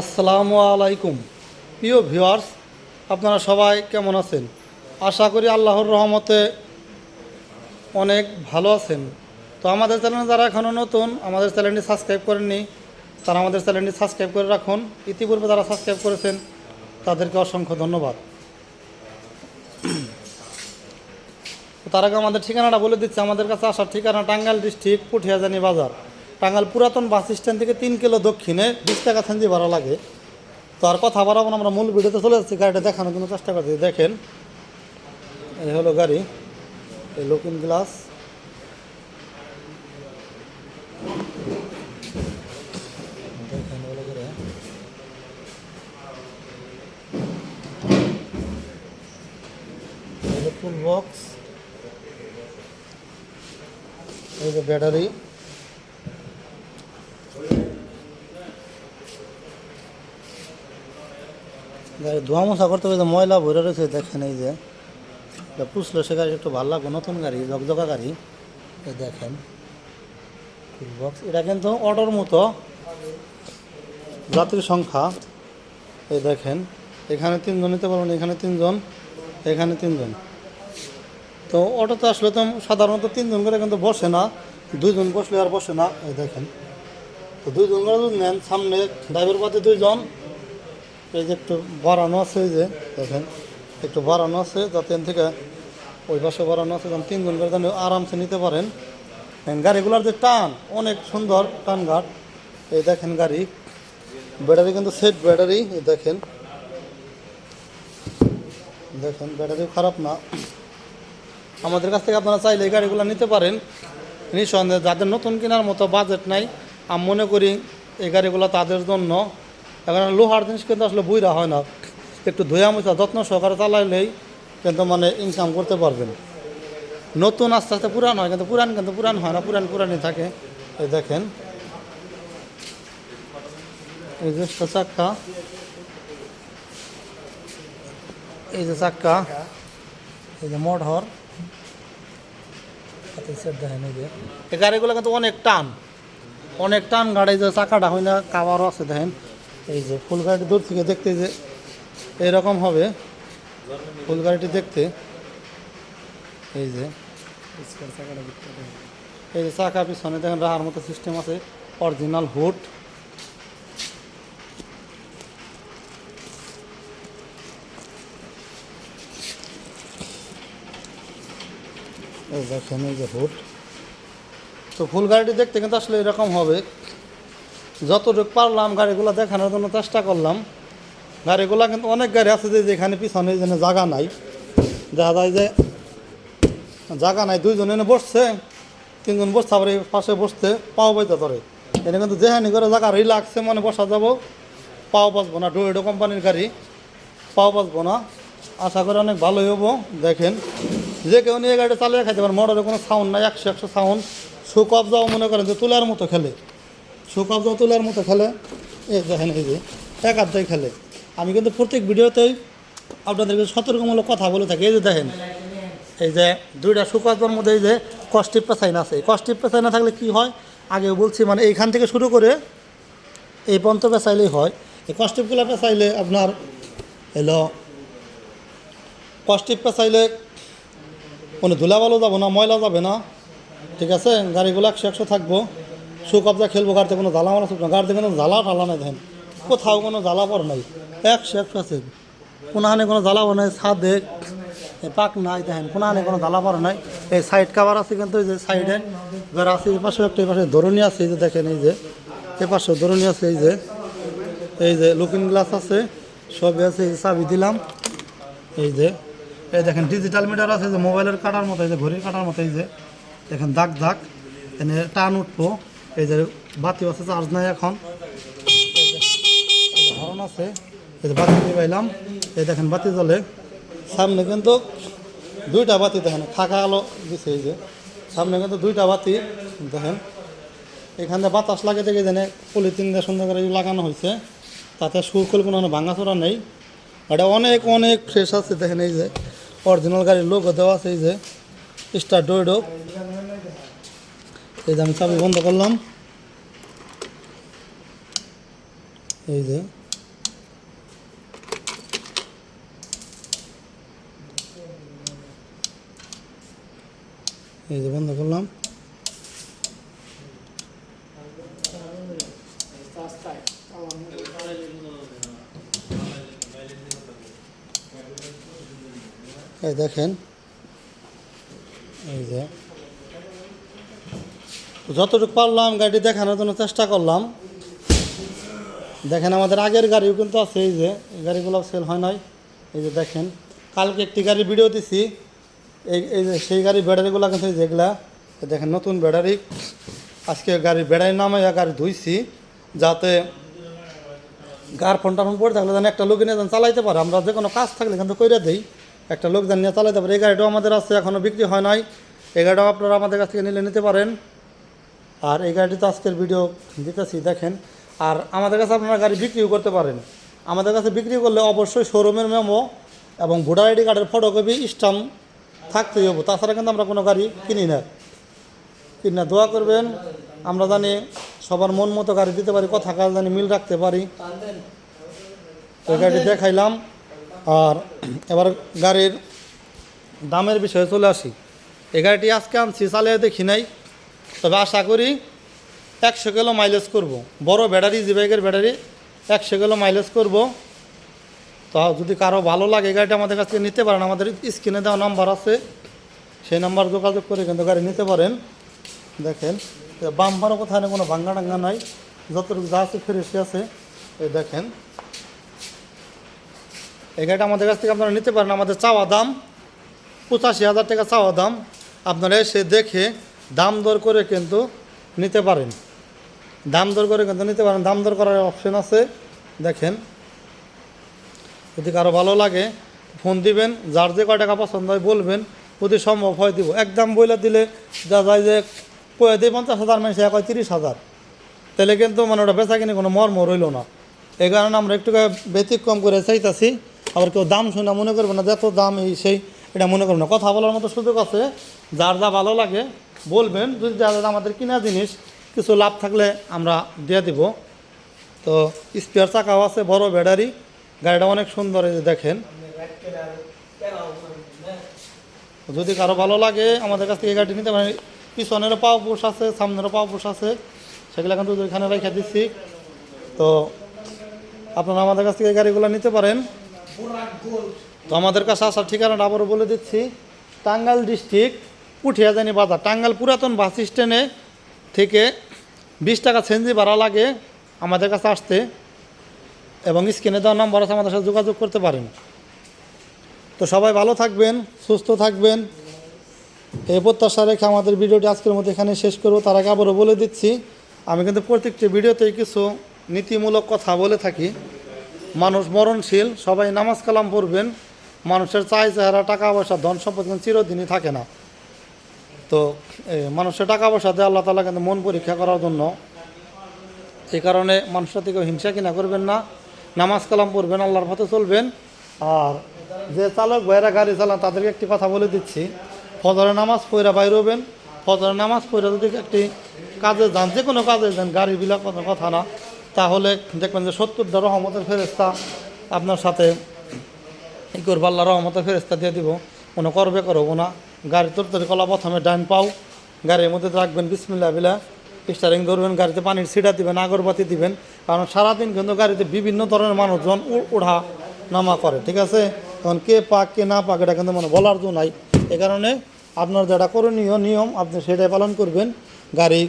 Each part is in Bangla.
আসসালামু আলাইকুম। প্রিয় ভিউয়ার্স, আপনারা সবাই কেমন আছেন? আশা করি আল্লাহর রহমতে অনেক ভালো আছেন। তো আমাদের চ্যানেলে যারা এখনও নতুন, আমাদের চ্যানেলটি সাবস্ক্রাইব করেননি, তারা আমাদের চ্যানেলটি সাবস্ক্রাইব করে রাখুন। ইতিপূর্বে যারা সাবস্ক্রাইব করেছেন, তাদেরকে অসংখ্য ধন্যবাদ। তার আগে আমাদের ঠিকানাটা বলে দিচ্ছে। আমাদের কাছে আসার ঠিকানা টাঙ্গাইল ডিস্ট্রিক্ট পুঠিয়াজানি বাজার। টাঙ্গাইল পুরাতন বাস স্ট্যান্ড থেকে তিন কিলো দক্ষিণে বিশ টাকা থানজি ভাড়া লাগে। তো আর কথা বাড়াবো না, আমরা মূল ভিডিওতে চলে যাচ্ছি, গাড়িটা দেখানোর জন্য চেষ্টা করছি। দেখেন, এই হলো গাড়ি, এই লুকিং গ্লাস ফুল বক্স এই যে ব্যাটারি ধোয়া মোছা করতে যে ময়লা ভরে রয়েছে, দেখেন এই যে। পুষলো সে গাড়ি একটু ভালো লাগবে, নতুন গাড়ি জকজকা গাড়ি। এই দেখেন বক্স এটা কিন্তু অটোর মতো, যাত্রী সংখ্যা। এই দেখেন, এখানে তিনজন নিতে পারবেন, এখানে তিনজন এখানে তিনজন। তো অটোতে আসলে তো সাধারণত তিনজন করে কিন্তু বসে না, দুইজন বসলে আর বসে না, এই দেখেন। তো দুইজন করে নেন, সামনে ড্রাইভার পাতে দুইজন এই যে একটু বাড়ানো আছে যে, দেখেন, একটু বাড়ানো আছে যাতে থেকে ওই পাশে বাড়ানো আছে, যেন তিনজন করে যেন আরামসে নিতে পারেন। গাড়িগুলোর যে টান, অনেক সুন্দর টান ঘাট এই দেখেন গাড়ি, ব্যাটারি কিন্তু সেট ব্যাটারি দেখেন। দেখেন, ব্যাটারিও খারাপ না। আমাদের কাছ থেকে আপনারা চাইলে এই গাড়িগুলো নিতে পারেন। নিঃসন্দেহে যাদের নতুন কেনার মতো বাজেট নাই, আমি মনে করি এই গাড়িগুলো তাদের জন্য এখন লোহার জিনিস কিন্তু আসলে বুইরা হয় না। একটু ধুয়া মুছা যত্ন সহকারে চালাইলেই কিন্তু মানে ইনকাম করতে পারবেন। নতুন আস্তে আস্তে পুরান হয়, কিন্তু পুরান কিন্তু পুরান হয় না, পুরান পুরানই থাকে। এই দেখেন। এই যে চাক্কা। এই যে চাক্কা। এই যে মোটর। দেখেন এই যে। এই গাড়িগুলো কিন্তু অনেক টান। অনেক টান গাড়ি যে চাকাটা হয় না কাভারও আছে দেখেন। এই যে ফুল গাড়িটি দূর থেকে দেখতে যে এইরকম হবে। ফুল গাড়িটি দেখতে। এই যে। এই যে চাকা পিছনে দেখেন, রাহার মতো সিস্টেম আছে। অরিজিনাল এই দেখেন, এই যে হুড তো ফুল গাড়িটি দেখতে কিন্তু আসলে এরকম হবে। যতটুকু পারলাম গাড়িগুলো দেখানোর জন্য চেষ্টা করলাম। গাড়িগুলো কিন্তু অনেক গাড়ি আছে যে যেখানে পিছনে যেন জায়গা নাই। দেখা যায় যে জায়গা নাই, দুইজন এনে বসছে, তিনজন বসতে এই পাশে বসতে পাও বইতে ধরে। এনে কিন্তু যেখানে করে জায়গা রিলাক্সে মানে বসা যাব, পাও বাঁচবো না। ডোয়েডো কোম্পানির গাড়ি, পাও বাঁচবো না। আশা করি অনেক ভালোই হব, দেখেন। যে কেউ নিয়ে গাড়ি চালিয়ে খাইতে পারে মোটরে কোনো সাউন্ড নাই, একশো একশো সাউন্ড সুখ অবজাও মনে করেন যে তুলার মতো খেলে। অবজাও তুলার মতো খেলে এই দেখেন এই যে, এক আধটাই খেলে। আমি কিন্তু প্রত্যেক ভিডিওতেই আপনাদেরকে সতর্কমূলক কথা বলে থাকি। এই যে দেখেন, এই যে দুইটা সুকাজের মধ্যে এই যে কষ্টিপ পেছাইন আছে। কষ্টিপ পেছাই না থাকলে কি হয়? আগে বলছি মানে এইখান থেকে শুরু করে এই পর্যন্ত পেঁচাইলেই হয়। এই কষ্টিপগুলো পেঁচাইলে আপনার এলো কষ্টিপ পেঁচাইলে কোনো ধুলাবালও যাব না, ময়লা যাবে না। ঠিক আছে? গাড়িগুলো একশো একশো থাকব। সুকবজা খেলব, গাড়িতে কোনো জ্বালা মারা না, গাড়িতে কোনো জ্বালা ঠালা নাই দেখেন। কোথাও কোনো জ্বালা পড় নাই, একশো একশো আছে। কোনহানে কোনো জ্বালা পড়ে নাই, ছাদে পাক নাই দেখেন, কোনহানে কোনো জ্বালা পড়ে নাই। এই সাইড কাভার আছে কিন্তু এই যে সাইডে এবার আছে এই পাশে একটা, এই পাশে ধরনী আছে, এই যে দেখেন এই যে এ পাশে ধরনী আছে, এই যে এই যে লুকিং গ্লাস আছে, সবই আছে চাবি দিলাম, এই যে, এই দেখেন ডিজিটাল মিটার আছে যে মোবাইলের কাটার মতো, এই যে ঘড়ির কাটার মতো, এই যে, দেখেন দাগ দাগ, এনে টান উঠবো। এই যে বাতি আছে, চার্জ নাই এখন। এই আছে, এই যে বাতি পাইলাম এই দেখেন বাতি জ্বলে। সামনে কিন্তু দুইটা বাতি দেখেন খাকা আলো দিছে এই যে। সামনে কিন্তু দুইটা বাতি দেখেন। এখানে বাতাস লাগে দেখে জানে পলিথিন দিয়ে সুন্দর করে লাগানো হয়েছে। তাতে সুরকল কোনো ভাঙাচোরা নেই। এটা অনেক অনেক ফ্রেশ আছে দেখেন এই যে। অরিজিনাল গাড়ির লোক দেওয়া আছে এই যে। স্টার ডোয়েডো এই যে আমি চাবি বন্ধ করলাম এই যে এই যে বন্ধ করলাম এই দেখেন এই যে যতটুকু পারলাম গাড়ি দেখানোর জন্য চেষ্টা করলাম। দেখেন আমাদের আগের গাড়িও কিন্তু আছে, এই যে গাড়িগুলো সেল হয় নাই। এই যে দেখেন, কালকে একটি গাড়ি ভিডিও দিছি। এই এই যে সেই গাড়ির ব্যাটারিগুলো কিন্তু যেগুলা দেখেন নতুন ব্যাটারি। আজকে গাড়ির ব্যাটারি নামে গাড়ি ধুইছি, যাতে গার ফোন টাফোন পড়ে থাকলে যেন একটা লোক নিয়ে যেন চালাইতে পারে। আমরা যে কোনো কাজ থাকলে কিন্তু কইরা দিই, একটা লোক যেন নিয়ে চালাইতে পারে। এই গাড়িটাও আমাদের আছে এখনও বিক্রি হয় নাই। এই গাড়িটাও আপনারা আমাদের কাছ থেকে নিলে নিতে পারেন। আর এই গাড়িতে আজকের ভিডিও দিতেছি, দেখেন। আর আমাদের কাছে আপনারা গাড়ি বিক্রিও করতে পারেন। আমাদের কাছে বিক্রি করলে অবশ্যই শোরুমের মেমো এবং ভোটার আইডি কার্ডের ফটোকপি স্টাম্প থাকতেই হব। তাছাড়া কিন্তু আমরা কোনো গাড়ি কিনি না। কিনা দোয়া করবেন, আমরা জানি সবার মন মতো গাড়ি দিতে পারি, কথা কাজ জানি মিল রাখতে পারি। তো এই গাড়ি দেখাইলাম। আর এবার গাড়ির দামের বিষয়ে চলে আসি। এই গাড়িটি আজকে আনছি, চালিয়ে দেখি নাই। তবে আশা করি একশো কিলো মাইলেজ করব। বড় ব্যাটারি জি বাইকের ব্যাটারি একশো কিলো মাইলেজ করব। তো যদি কারও ভালো লাগে গাড়িটা আমাদের কাছ থেকে নিতে পারেন, আমাদের স্ক্রিনে দেওয়া নাম্বার আছে। সেই নাম্বার যোগাযোগ করে কিন্তু গাড়ি নিতে পারেন। দেখেন বাম্পারও কোথায় না কোনো ভাঙ্গা টাঙ্গা নাই। যতটুকু যা আছে ফ্রেশই আছে। এই দেখেন। এই গাড়িটা আমাদের কাছ থেকে আপনারা নিতে পারেন। আমাদের চাওয়া দাম পঁচাশি হাজার টাকা চাওয়া দাম। আপনারা এসে দেখে দাম দর করে কিন্তু নিতে পারেন। দাম দর করে কিন্তু নিতে পারেন। দাম দর করার অপশন আছে। দেখেন। যদি কারও ভালো লাগে ফোন দিবেন। যার যে কয় টাকা পছন্দ হয় বলবেন। যদি সম্ভব হয় দিব। একদম বইলে দিলে যা যায় যে কয়ে দিয়ে পঞ্চাশ হাজার মানুষ এক হয় তিরিশ হাজার। তাহলে কিন্তু মানে ওটা বেচা কিনে কোনো মর্ম রইল না। এই কারণে আমরা একটু ব্যতিক্রম করে চাইতাছি। আবার কেউ দাম শুনে মনে করবে না যত দাম, এই সেই, এটা মনে করবে না। কথা বলার মতো সুযোগ আছে। যার যা ভালো লাগে বলবেন, যদি যা আমাদের কিনা জিনিস, কিছু লাভ থাকলে আমরা দিয়ে দিব। তো স্পেয়ার চাকাও আছে, বড় ব্যাটারি গাড়িটা অনেক সুন্দর দেখেন। যদি কারও ভালো লাগে, আমাদের কাছ থেকে এই গাড়িটি নিতে পারেন। পিছনেরও পাও পুষ আছে, সামনেরও পাও পুষ আছে। সেগুলো কিন্তু এখানে রেখে দিচ্ছি তো আপনারা আমাদের কাছ থেকে এই গাড়িগুলো নিতে পারেন। তো আমাদের কাছে আসার ঠিকানাটা আবারও বলে দিচ্ছি। টাঙ্গাইল ডিস্ট্রিক্ট পুঠিয়াজানি বাজার। টাঙ্গাল পুরাতন বাস স্ট্যান্ডে থেকে বিশ টাকা সেঞ্জি ভাড়া লাগে আমাদের কাছে আসতে এবং স্ক্রিনে দেওয়ার নাম্বার আছে, আমাদের সাথে যোগাযোগ করতে পারেন। তো সবাই ভালো থাকবেন, সুস্থ থাকবেন। এই প্রত্যাশা রেখে আমাদের ভিডিওটি আজকের মধ্যে এখানে শেষ করব। তার আগে আবারও বলে দিচ্ছি, আমি কিন্তু প্রত্যেকটি ভিডিওতেই কিছু নীতিমূলক কথা বলে থাকি। মানুষ মরণশীল, সবাই নামাজ কালাম পড়বেন। মানুষের চাই চেহারা টাকা পয়সা ধন সম্পদ চিরদিনই থাকে না। তো মানুষের টাকা পয়সা দিয়ে আল্লাহ তালা কিন্তু মন পরীক্ষা করার জন্য এই কারণে মানুষের থেকে হিংসা কিনা করবেন না, নামাজ কালাম পড়বেন, আল্লাহর পথে চলবেন। আর যে চালক ভাইরা গাড়ি চালান, তাদেরকে একটি কথা বলে দিচ্ছি ফজরের নামাজ পড়া বাইরে হবেন। ফজরের নামাজ পড়া যদি একটি কাজে যান, যে কোনো কাজে যান, গাড়ি কোনো কথা না, তাহলে দেখবেন যে সত্তরটা রহমতের ফেরেস্তা আপনার সাথে ই করব আল্লাহ রহমতের ফেরেস্তা দিয়ে দিব। কোনো করবে করব না গাড়ি তরতরি কলা প্রথমে ডাইন পাও, গাড়ির মধ্যে রাখবেন বিসমিল্লা বিলা। স্টারিং ধরবেন, গাড়িতে পানির ছিটা দিবেন, আগরবাতি দিবেন। কারণ সারাদিন কিন্তু গাড়িতে বিভিন্ন ধরনের মানুষজন ওঠা নামা করে, ঠিক আছে? তখন কে পাক, কে না পাক, এটা কিন্তু মানে বলার তো নাই। এ কারণে আপনার যেটা করণীয় নিয়ম, আপনি সেটাই পালন করবেন। গাড়ি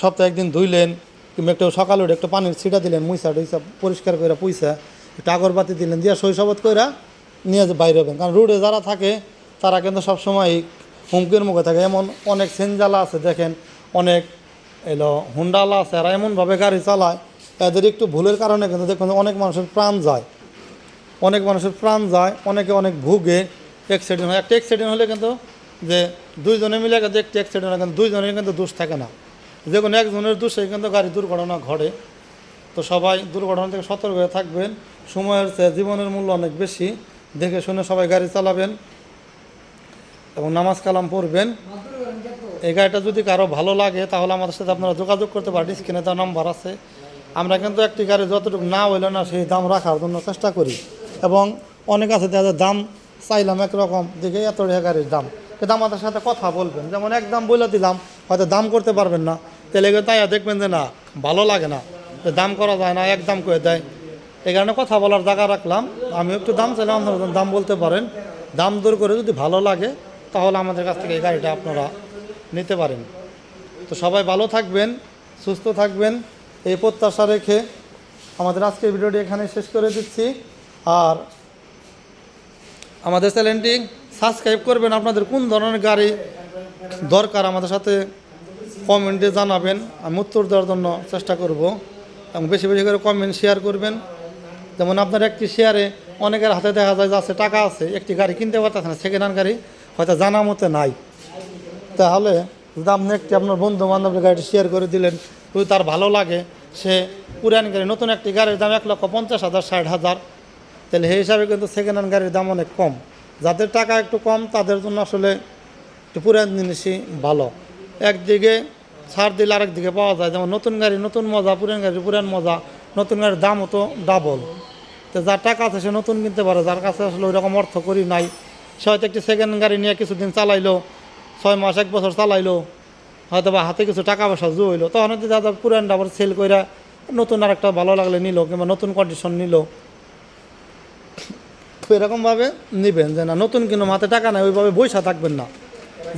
সপ্তাহে একদিন ধুইলেন, কিংবা একটু সকালে উঠে একটু পানির ছিটা দিলেন মুইসা টুইসা পরিষ্কার করে পুইসা, একটু আগরবাতি দিলেন, দিয়ে শৈশবত কইরা নিয়ে বাইরে হবেন। কারণ রোডে যারা থাকে, তারা কিন্তু সবসময় হুমকির মুখে থাকে। এমন অনেক সেনজালা আছে, দেখেন, অনেক এলো হুন্ডালা আছে এরা এমনভাবে গাড়ি চালায়, এদের একটু ভুলের কারণে কিন্তু দেখুন অনেক মানুষের প্রাণ যায়। অনেক মানুষের প্রাণ যায়, অনেকে অনেক ভুগে অ্যাক্সিডেন্ট হয়। একটা অ্যাক্সিডেন্ট হলে কিন্তু যে দুইজনে মিলে কিন্তু একটি অ্যাক্সিডেন্ট হয় কিন্তু দুইজনের কিন্তু দোষ থাকে না। যে কোনো একজনের দোষে কিন্তু গাড়ি দুর্ঘটনা ঘটে। তো সবাই দুর্ঘটনা থেকে সতর্ক হয়ে থাকবেন। সময়ের চেয়ে জীবনের মূল্য অনেক বেশি। দেখে শুনে সবাই গাড়ি চালাবেন এবং নামাজ কালাম পড়বেন। এই গাড়িটা যদি কারও ভালো লাগে, তাহলে আমাদের সাথে আপনারা যোগাযোগ করতে পারেন। স্ক্রিনে তার নাম্বার আছে। আমরা কিন্তু একটি গাড়ি যতটুকু না হইলে না, সেই দাম রাখার জন্য চেষ্টা করি। এবং অনেক আছে তাদের দাম চাইলাম একরকম, দেখে এত গাড়ির দাম। কিন্তু আমাদের সাথে কথা বলবেন। যেমন এক দাম বলে দিলাম, হয়তো দাম করতে পারবেন না। তাহলে এগুলো তাই দেখবেন যে না, ভালো লাগে না। দাম করা যায় না, এক দাম করে দেয়। এই কারণে কথা বলার জায়গা রাখলাম। আমি একটু দাম চাইলাম, আপনারা দাম বলতে পারেন। দাম দূর করে যদি ভালো লাগে, তাহলে আমাদের কাছ থেকে এই গাড়িটা আপনারা নিতে পারেন। তো সবাই ভালো থাকবেন, সুস্থ থাকবেন, এই প্রত্যাশা রেখে আমাদের আজকের ভিডিওটি এখানে শেষ করে দিচ্ছি। আর আমাদের চ্যানেলটি সাবস্ক্রাইব করবেন, আপনাদের কোন ধরনের গাড়ি দরকার আমাদের সাথে কমেন্টে জানাবেন। আমি উত্তর দেওয়ার জন্য চেষ্টা করব এবং বেশি বেশি করে কমেন্ট শেয়ার করবেন। যেমন আপনার একটি শেয়ারে অনেকের হাতে দেখা যায় যে আছে, টাকা আছে, একটি গাড়ি কিনতে পারতেছে না সেকেন্ড হ্যান্ড গাড়ি হয়তো জানা মতে নাই। তাহলে যদি আপনি একটি আপনার বন্ধু বান্ধবের গাড়িটি শেয়ার করে দিলেন যদি তার ভালো লাগে, সে পুরান গাড়ি, নতুন একটি গাড়ির দাম এক লক্ষ পঞ্চাশ হাজার, ষাট হাজার। তাহলে সেই হিসাবে কিন্তু সেকেন্ড হ্যান্ড গাড়ির দাম অনেক কম। যাদের টাকা একটু কম, তাদের জন্য আসলে একটু পুরান জিনিসই ভালো। একদিকে ছাড় দিলে আরেক দিকে পাওয়া যায়, যেমন নতুন গাড়ি, নতুন মজা, পুরান গাড়ি, পুরান মজা। নতুন গাড়ির দামও তো ডাবল তো যার টাকা আছে সে নতুন কিনতে পারে, যার কাছে আসলে ওই রকম অর্থ করি নাই। সে হয়তো একটি সেকেন্ড গাড়ি নিয়ে কিছুদিন চালাইলো, ছয় মাস, এক বছর চালাইলো হয়তো বা হাতে কিছু টাকা পয়সা জু হইল তখন হয়তো দাদা পুরানটা আবার সেল করে নতুন আর একটা ভালো লাগলে নিল কিংবা নতুন কন্ডিশন নিল। এরকমভাবে নেবেন যে না, নতুন কিনো হাতে টাকা নাই, ওইভাবে বৈশা থাকবেন না।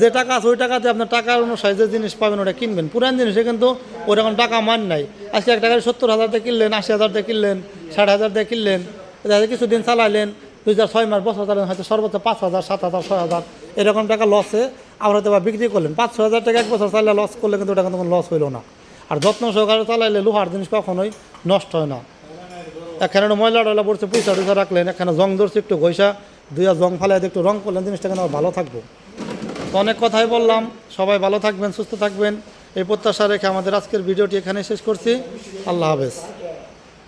যে টাকা আছে, ওই টাকাতে আপনার টাকার অনুসারে যে জিনিস পাবেন, ওটা কিনবেন। পুরান জিনিসে কিন্তু ওরকম টাকা মান নাই। আজকে এক টাকায় সত্তর হাজার দিয়ে কিনলেন, আশি হাজার দিয়ে কিনলেন, ষাট হাজার দিয়ে কিনলেন যায় কিছুদিন চালাইলেন, দুই হাজার ছয় মাস বছর চালালেন হয়তো সর্বোচ্চ পাঁচ হাজার, সাত হাজার, ছয় হাজার, এরকম টাকা লসে আবার হয়তো বা বিক্রি করলেন। পাঁচ ছ হাজার টাকা এক বছর চালালে লস করলে কিন্তু ওটা কিন্তু কোনো লস হইল না। আর যত্ন সহকারে চালাইলে লোহার জিনিস কখনোই নষ্ট হয় না। এখানে ময়লা টয়লা পড়ছে, পয়সা টুসা রাখলেন, এখানে জং ধরছে, একটু ঘষা দুই আর জং ফালাই একটু রং করলেন, জিনিসটা কেন ভালো থাকব। তো অনেক কথাই বললাম। সবাই ভালো থাকবেন, সুস্থ থাকবেন। এই প্রত্যাশা রেখে আমাদের আজকের ভিডিওটি এখানে শেষ করছি। আল্লাহ হাফেজ।